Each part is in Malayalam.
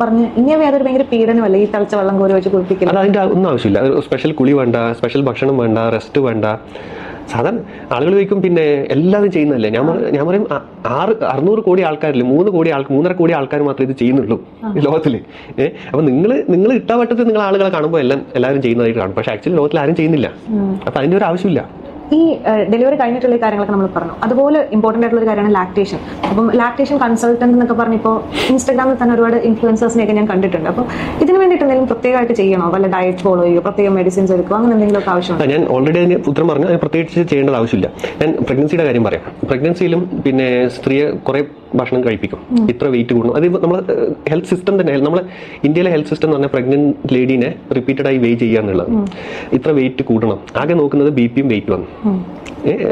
പറഞ്ഞ് ഇനി യാതൊരു ഭയങ്കര പീഡനമല്ല ഈ തളിച്ച വെള്ളം കോരി വെച്ച് കുളിപ്പിക്കുന്നത് അത് അതിന്റെ ഒന്നും ആവശ്യമില്ല. ഒരു സ്പെഷ്യൽ കുളി വേണ്ട സ്പെഷ്യൽ ഭക്ഷണം വേണ്ട റെസ്റ്റ് വേണ്ട. സാധാരണ ആളുകൾ ചോദിക്കും പിന്നെ എല്ലാവരും ചെയ്യുന്നതല്ലേ? ഞാൻ ഞാൻ പറയും ആറ് അറുന്നൂറ് കോടി ആൾക്കാരില്ല? മൂന്ന് കോടി ആൾ മൂന്നര കോടി ആൾക്കാർ മാത്രമേ ഇത് ചെയ്യുന്നുള്ളൂ ഈ ലോകത്തിൽ ഏഹ് അപ്പൊ നിങ്ങൾ നിങ്ങൾ ഇട്ടാവട്ടത്തിൽ നിങ്ങൾ ആളുകളെ കാണുമ്പോൾ എല്ലാം എല്ലാവരും ചെയ്യുന്നതായിട്ട് കാണും. പക്ഷെ ആക്ച്വലി ലോകത്തിൽ ആരും ചെയ്യുന്നില്ല. അപ്പൊ അതിന്റെ ഒരു ആവശ്യമില്ല. ഈ ഡെലിവറി കഴിഞ്ഞിട്ടുള്ള കാര്യങ്ങളൊക്കെ നമ്മൾ പറഞ്ഞു. അതുപോലെ ഇമ്പോർട്ടന്റ് ആയിട്ടുള്ള ഒരു കാര്യമാണ് ലാക്ടേഷൻ അപ്പം ലാക്ടേഷൻ കൺസൾട്ടന്റ് എന്നൊക്കെ പറഞ്ഞപ്പോൾ ഇൻസ്റ്റാഗ്രാമിൽ തന്നെ ഒരുപാട് ഇൻഫ്ലുവൻസേഴ്സിനെയൊക്കെ ഞാൻ കണ്ടിട്ടുണ്ട്. അപ്പോൾ ഇതിന് വേണ്ടിയിട്ട് എന്തെങ്കിലും പ്രത്യേകമായിട്ട് ചെയ്യണോ? വല്ല ഡയറ്റ് ഫോളോ ചെയ്യുക പ്രത്യേക മെഡിസിൻസ് എടുക്കുക അങ്ങനെ എന്തെങ്കിലുമൊക്കെ ആവശ്യമുണ്ടോ? ഞാൻ ഓൾറെഡി അതിന് ഉത്തരം പറഞ്ഞു പ്രത്യേകിച്ച് ചെയ്യേണ്ട ആവശ്യമില്ല. ഞാൻ പ്രഗ്നൻസിയുടെ കാര്യം പറയാം. പ്രഗ്നൻസിയിലും പിന്നെ സ്ത്രീയെ കുറെ ഭക്ഷണം കഴിപ്പിക്കും. ഇത്ര വെയിറ്റ് കൂടണം അത് നമ്മൾ ഹെൽത്ത് സിസ്റ്റം തന്നെ നമ്മൾ ഇന്ത്യയിലെ ഹെൽത്ത് സിസ്റ്റം എന്ന് പറഞ്ഞാൽ പ്രഗ്നന്റ് ലേഡീനെ റിപ്പീറ്റഡ് ആയി വെയിറ്റ് ചെയ്യുക എന്നുള്ളത്. ഇത്ര വെയിറ്റ് കൂടണം. ആകെ നോക്കുന്നത് ബി പിയും വെയിറ്റ് വന്നു.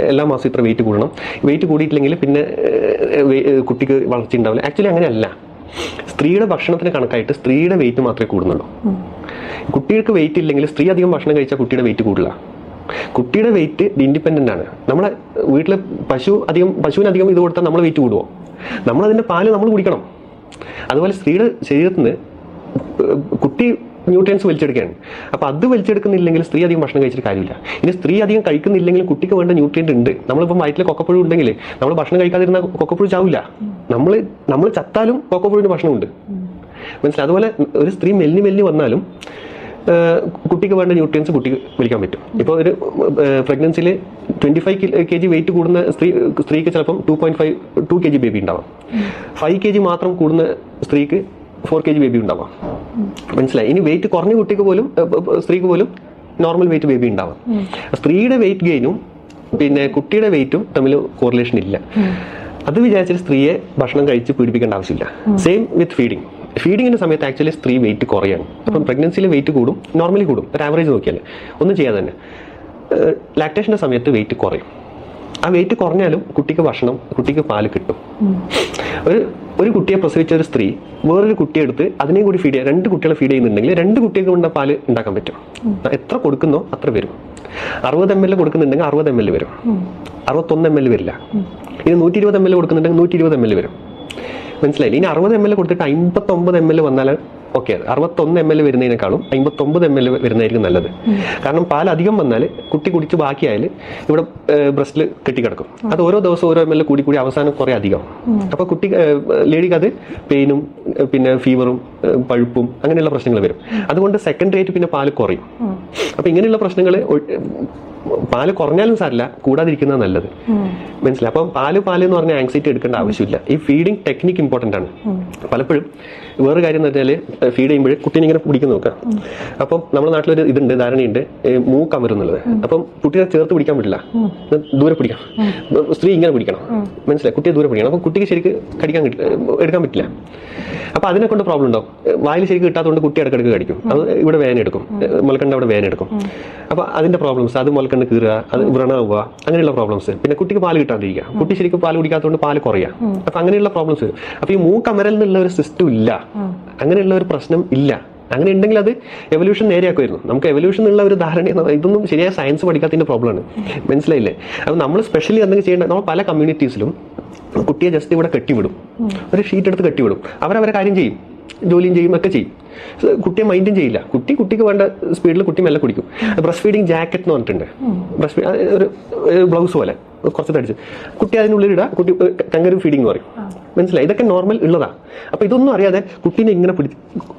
എല്ലാ മാസം ഇത്ര വെയിറ്റ് കൂടണം. വെയിറ്റ് കൂടിയിട്ടില്ലെങ്കിൽ പിന്നെ വെ- കുട്ടിക്ക് വളർച്ച ഉണ്ടാവില്ല. ആക്ച്വലി അങ്ങനെയല്ല. സ്ത്രീയുടെ ഭക്ഷണത്തിന് കണക്കായിട്ട് സ്ത്രീയുടെ വെയിറ്റ് മാത്രമേ കൂടുന്നുള്ളൂ. കുട്ടികൾക്ക് വെയിറ്റ് ഇല്ലെങ്കിൽ സ്ത്രീ അധികം ഭക്ഷണം കഴിച്ചാൽ കുട്ടിയുടെ വെയിറ്റ് കൂടില്ല കുട്ടിയുടെ വെയിറ്റ് ഇൻഡിപെൻഡന്റ് ആണ്. നമ്മളെ വീട്ടിലെ പശു അധികം പശുവിന് അധികം ഇത് കൊടുത്താൽ നമ്മൾ വെയിറ്റ് കൂടുമോ നമ്മളതിന്റെ പാൽ നമ്മൾ കുടിക്കണം. അതുപോലെ സ്ത്രീയുടെ ശരീരത്തിൽ കുട്ടി ന്യൂട്രിയൻസ് വലിച്ചെടുക്കുകയാണ്. അപ്പോൾ അത് വലിച്ചെടുക്കുന്നില്ലെങ്കിൽ സ്ത്രീ അധികം ഭക്ഷണം കഴിച്ചിട്ട് കാര്യമില്ല. ഇനി സ്ത്രീ അധികം കഴിക്കുന്നില്ലെങ്കിൽ കുട്ടിക്ക് വേണ്ട ന്യൂട്രിയന്റ് ഉണ്ട്. നമ്മളിപ്പം വയറ്റിൽ കൊക്കപ്പുഴു ഉണ്ടെങ്കിൽ നമ്മൾ ഭക്ഷണം കഴിക്കാതിരുന്ന കൊക്കപ്പുഴു ചാവില്ല. നമ്മൾ നമ്മൾ ചത്താലും കൊക്കപ്പുഴുവിന് ഭക്ഷണമുണ്ട്. മനസ്സിലായി? അതുപോലെ ഒരു സ്ത്രീ മെല്ലി മെല്ലി വന്നാലും കുട്ടിക്ക് വേണ്ട ന്യൂട്രിയൻസ് കുട്ടിക്ക് വലിക്കാൻ പറ്റും. ഇപ്പോൾ ഒരു പ്രഗ്നൻസിയിൽ twenty five K G weight കൂടുന്ന സ്ത്രീ സ്ത്രീക്ക് ചിലപ്പം two point five two K G baby ഉണ്ടാവാം. ഫൈവ് കെ ജി മാത്രം കൂടുന്ന സ്ത്രീക്ക് ഫോർ കെ ജി ബേബി ഉണ്ടാവാം. മനസ്സിലായി? ഇനി വെയിറ്റ് കുറഞ്ഞ കുട്ടിക്ക് പോലും സ്ത്രീക്ക് പോലും നോർമൽ വെയിറ്റ് ബേബി ഉണ്ടാവാം. സ്ത്രീയുടെ വെയിറ്റ് ഗെയിനും പിന്നെ കുട്ടിയുടെ വെയിറ്റും തമ്മിൽ കോറിലേഷൻ ഇല്ല. അത് വിചാരിച്ചിട്ട് സ്ത്രീയെ ഭക്ഷണം കഴിച്ച് പീഡിപ്പിക്കേണ്ട ആവശ്യമില്ല. സെയിം വിത്ത് ഫീഡിങ് ഫീഡിങ്ങിന്റെ സമയത്ത് ആക്ച്വലി സ്ത്രീ വെയിറ്റ് കുറയാണ്. അപ്പം പ്രഗ്നൻസിയിൽ വെയിറ്റ് കൂടും നോർമലി കൂടും. ഒരു ആവറേജ് നോക്കിയാൽ. ഒന്നും ചെയ്യാതെ തന്നെ. ലാക്ടേഷന്റെ സമയത്ത് വെയിറ്റ് കുറയും. ആ വെയിറ്റ് കുറഞ്ഞാലും കുട്ടിക്ക് ഭക്ഷണം കുട്ടിക്ക് പാൽ കിട്ടും. ഒരു ഒരു കുട്ടിയെ പ്രസവിച്ച ഒരു സ്ത്രീ വേറൊരു കുട്ടിയെ എടുത്ത് അതിനെയും കൂടി ഫീഡ് ചെയ്യുക രണ്ട് കുട്ടികളെ ഫീഡ് ചെയ്യുന്നുണ്ടെങ്കിൽ രണ്ട് കുട്ടികൾക്ക് കൊണ്ട് പാൽ ഉണ്ടാക്കാൻ പറ്റും. എത്ര കൊടുക്കുന്നോ അത്ര വരും. അറുപത് എം എൽ കൊടുക്കുന്നുണ്ടെങ്കിൽ അറുപത് എം എൽ വരും. അറുപത്തൊന്ന് എം എൽ വരില്ല. ഇത് നൂറ്റി ഇരുപത് എം എൽ കൊടുക്കുന്നുണ്ടെങ്കിൽ നൂറ്റി ഇരുപത് എം എൽ വരും. മനസ്സിലായില്ല? ഇനി അറുപത് എം എൽ കൊടുത്തിട്ട് അമ്പത്തൊമ്പത് എം എൽ വന്നാൽ ഓക്കെ അറുപത്തൊന്ന് എം എൽ വരുന്നതിനേക്കാളും അമ്പത്തൊമ്പത് എം എൽ വരുന്നതായിരിക്കും നല്ലത്. കാരണം പാൽ അധികം വന്നാൽ കുട്ടി കുടിച്ച് ബാക്കിയായാൽ ഇവിടെ ബ്രസ്റ്റിൽ കെട്ടിക്കിടക്കും. അത് ഓരോ ദിവസം ഓരോ എം എൽ കൂടി കൂടി അവസാനം കുറേ അധികം. അപ്പോൾ കുട്ടി ലേഡിക്ക് അത് പെയിനും പിന്നെ ഫീവറും പഴുപ്പും അങ്ങനെയുള്ള പ്രശ്നങ്ങൾ വരും. അതുകൊണ്ട് സെക്കൻഡ് റേറ്റ് പിന്നെ പാൽ കുറയും. അപ്പോൾ ഇങ്ങനെയുള്ള പ്രശ്നങ്ങൾ പാൽ കുറഞ്ഞാലും സാരില്ല കൂടാതിരിക്കുന്നത് നല്ലത്. മനസ്സിലായി? അപ്പം പാൽ പാൽ എന്ന് പറഞ്ഞാൽ ആങ്സൈറ്റി എടുക്കേണ്ട ആവശ്യമില്ല. ഈ ഫീഡിങ് ടെക്നിക്ക് ഇമ്പോർട്ടന്റ് ആണ്. പലപ്പോഴും വേറൊരു കാര്യം എന്ന് വെച്ചാൽ ഫീഡ് ചെയ്യുമ്പോൾ കുട്ടീനെ ഇങ്ങനെ പിടിക്കുന്ന നോക്കാം അപ്പം നമ്മുടെ നാട്ടിലൊരു ഇതുണ്ട് ധാരണയുണ്ട് ഏ, മൂക്കമരുന്നുള്ളത്. അപ്പം കുട്ടിയെ ചേർത്ത് പിടിക്കാൻ പറ്റില്ല. ദൂരെ പിടിക്കണം. സ്ത്രീ ഇങ്ങനെ പിടിക്കണം. മനസ്സിലായി? കുട്ടിയെ ദൂരെ പിടിക്കണം. അപ്പം കുട്ടിക്ക് ശരിക്ക് കടിക്കാൻ എടുക്കാൻ പറ്റില്ല. അപ്പം അതിനെ കൊണ്ട് പ്രോബ്ലം ഉണ്ടാവും. വായിൽ ശരിക്കും കിട്ടാത്തതുകൊണ്ട് കുട്ടി ഇടക്കിടക്ക് കടിക്കും. അത് ഇവിടെ വേന എടുക്കും. മുലക്കണ്ട അവിടെ വേന എടുക്കും. അപ്പോൾ അതിന്റെ പ്രോബ്ലംസ് അത് മുലക്കണ്ട് കീറുക അത് വ്രണാവുക അങ്ങനെയുള്ള പ്രോബ്ലംസ് പിന്നെ കുട്ടിക്ക് പാൽ കിട്ടാണ്ടിരിക്കുക കുട്ടി ശരിക്കും പാൽ കുടിക്കാത്തതുകൊണ്ട് പാൽ കുറയുക അപ്പൊ അങ്ങനെയുള്ള പ്രോബ്ലംസ് അപ്പോൾ അപ്പൊ ഈ മൂക്കമരൽ എന്നുള്ള ഒരു സിസ്റ്റം ഇല്ല. അങ്ങനെയുള്ള ഒരു പ്രശ്നം ഇല്ല. അങ്ങനെ ഉണ്ടെങ്കിൽ അത് എവല്യൂഷൻ നേരെയാക്കുമായിരുന്നു. നമുക്ക് എവല്യൂഷൻ ഉള്ള ഒരു ധാരണ ഇതൊന്നും ശരിയായ സയൻസ് പഠിക്കാത്തതിന്റെ പ്രോബ്ലം ആണ്. മനസ്സിലായില്ലേ? അപ്പോൾ നമ്മൾ സ്പെഷ്യലി എന്തെങ്കിലും ചെയ്യേണ്ട നമ്മൾ പല കമ്മ്യൂണിറ്റീസിലും കുട്ടിയെ ജസ്റ്റ് ഇവിടെ കെട്ടിവിടും. ഒരു ഷീറ്റ് എടുത്ത് കെട്ടിവിടും. അവരവരെ കാര്യം ചെയ്യും. ജോലിയും ചെയ്യും ഒക്കെ ചെയ്യും. കുട്ടിയെ മൈൻഡും ചെയ്യില്ല. കുട്ടി കുട്ടിക്ക് വേണ്ട സ്പീഡിൽ കുട്ടി മെല്ലെ കുടിക്കും. ബ്രസ്റ്റ് ഫീഡിങ് ജാക്കറ്റ് എന്ന് പറഞ്ഞിട്ടുണ്ട് ബ്രസ്റ്റ് ഒരു ബ്ലൗസ് പോലെ. കുറച്ച് തടിച്ച്. കുട്ടി അതിനുള്ളിൽ ഇടുക കുട്ടി കങ്കരു ഫീഡിങ് എന്ന് പറയും. മനസ്സിലായി? ഇതൊക്കെ നോർമൽ ഉള്ളതാ. അപ്പോൾ ഇതൊന്നും അറിയാതെ കുട്ടീനെ ഇങ്ങനെ പിടി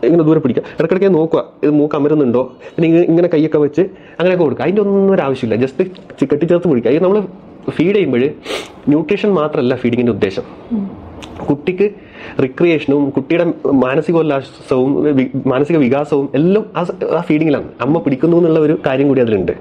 ഇങ്ങനെ ദൂരെ പിടിക്കുക ഇടയ്ക്കിടയ്ക്ക് നോക്കുക ഇത് മൂക്ക് അമരുന്നുണ്ടോ? പിന്നെ ഇങ്ങനെ- കൈയൊക്കെ വെച്ച് അങ്ങനെയൊക്കെ കൊടുക്കുക. അതിന്റെ ഒന്നും ഒരു ആവശ്യമില്ല. ജസ്റ്റ് കെട്ടിച്ചേർത്ത് പിടിക്കുക. അത് നമ്മൾ ഫീഡ് ചെയ്യുമ്പോൾ ന്യൂട്രീഷൻ മാത്രമല്ല ഫീഡിങ്ങിന്റെ ഉദ്ദേശം. കുട്ടിക്ക് റിക്രിയേഷനും കുട്ടിയുടെ മാനസികോല്ലാസവും മാനസിക വികാസവും എല്ലാം ആ ഫീഡിങ്ങിലാണ് അമ്മ പിടിക്കുന്നു എന്നുള്ള ഒരു കാര്യം കൂടി അതിലുണ്ട്.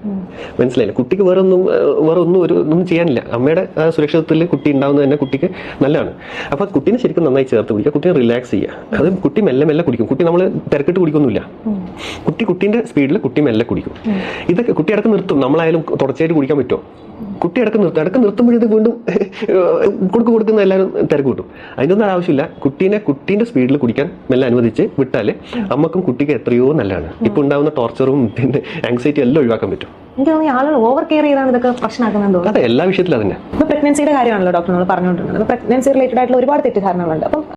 മനസ്സിലായില്ല? കുട്ടിക്ക് വേറെ ഒന്നും വേറെ ഒന്നും ഒരു ഒന്നും ചെയ്യാനില്ല. അമ്മയുടെ സുരക്ഷിതത്വത്തിൽ കുട്ടി ഉണ്ടാവുന്നത് തന്നെ കുട്ടിക്ക് നല്ലതാണ്. അപ്പൊ കുട്ടീനെ ശരിക്കും നന്നായി ചേർത്ത് പിടിക്കുക കുട്ടിയെ റിലാക്സ് ചെയ്യുക. അത് കുട്ടി മെല്ലെ മെല്ലെ കുടിക്കും. കുട്ടി നമ്മൾ തിരക്കിട്ട് കുടിക്കൊന്നുമില്ല. കുട്ടി കുട്ടീന്റെ സ്പീഡിൽ കുട്ടി മെല്ലെ കുടിക്കും. ഇതൊക്കെ കുട്ടി ഇടയ്ക്ക് നിർത്തും. നമ്മളായാലും തുടർച്ചയായിട്ട് കുടിക്കാൻ പറ്റുമോ? കുട്ടി ഇടയ്ക്ക് നിർത്തും ഇടയ്ക്ക് നിർത്തുമ്പോഴത് വീണ്ടും കൊടുക്ക് കൊടുക്കുന്ന എല്ലാവരും തിരക്ക് കിട്ടും. അതിന്റെ ഒന്നും ആവശ്യമില്ല. കുട്ടീനെ കുട്ടീന്റെ സ്പീഡിൽ കുടിക്കാൻ മെല്ലെ അനുവദിച്ച് വിട്ടാൽ അമ്മക്കും കുട്ടിക്ക് എത്രയോ നല്ലതാണ്. ഇപ്പം ഉണ്ടാകുന്ന ടോർച്ചറും പിന്നെ ആങ്സൈറ്റി എല്ലാം ഒഴിവാക്കാൻ പറ്റും. എനിക്ക് തോന്നുന്നു ആളുകൾ ഓവർ കെയർ ചെയ്താണ് ഇതൊക്കെ പ്രശ്നമാക്കുന്നത് അതെ എല്ലാ വിഷയത്തിലും അതന്നെ പ്രഗ്നൻസിയുടെ കാര്യമാണല്ലോ ഡോക്ടർ നമ്മൾ പറഞ്ഞുകൊണ്ടിരുന്നത്. പ്രഗ്നൻസി റിലേറ്റഡ് ആയിട്ടുള്ള ഒരുപാട് തെറ്റിദ്ധാരണകളുണ്ട്. അപ്പം